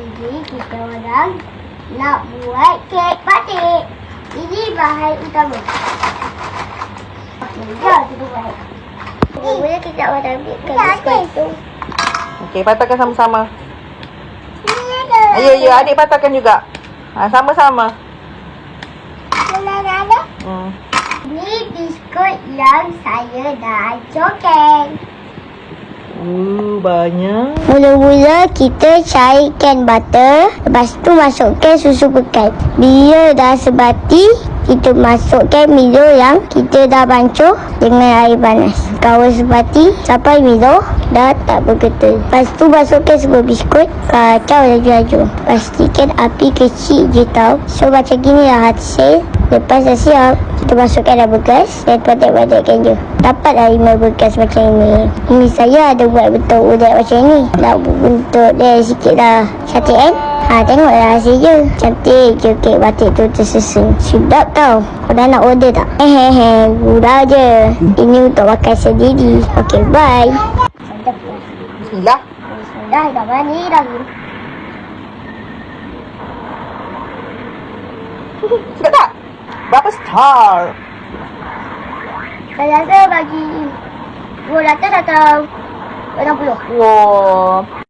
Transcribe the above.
ini kita orang nak buat kek batik. Ini bahan utama. Okey, jom kita buat. Mula kita orang ambil ke biskut tu. Okey, patahkan sama-sama. Ini ada. Ayo, ayo, adik patahkan juga. Ha, sama-sama. Ini ada. Hmm. Ini biskut yang saya dah hancurkan. Uh, banyak. Mula-mula kita cairkan butter Lepas tu masukkan susu pekat. Bila dah sebati Kita masukkan Milo yang kita dah bancuh Dengan air panas. Kawal sebati sampai Milo dah tak bergetul Lepas tu masukkan semua biskut Kacau laju-laju. Pastikan api kecil je tau. So macam gini lah hasil Lepas dah siap Kita masukkan dalam bekas Dan patik-patikkan je. Dapatlah lima bekas macam ini. Umi saya ada buat bentuk udat macam ni Nak bentuk dia sikit lah. Cantik kan? Ha tengoklah hasil je. Cantik je kek batik tu tersusun. Sedap tau. Kau dah nak order tak? Hehehe Gurau je. Ini untuk makan sendiri. Okay bye. Sedap lah Bismillah. Bismillah dah mani dah. Suka tak? Berapa star? Saya rasa bagi Dua ratus atau 60 Wow.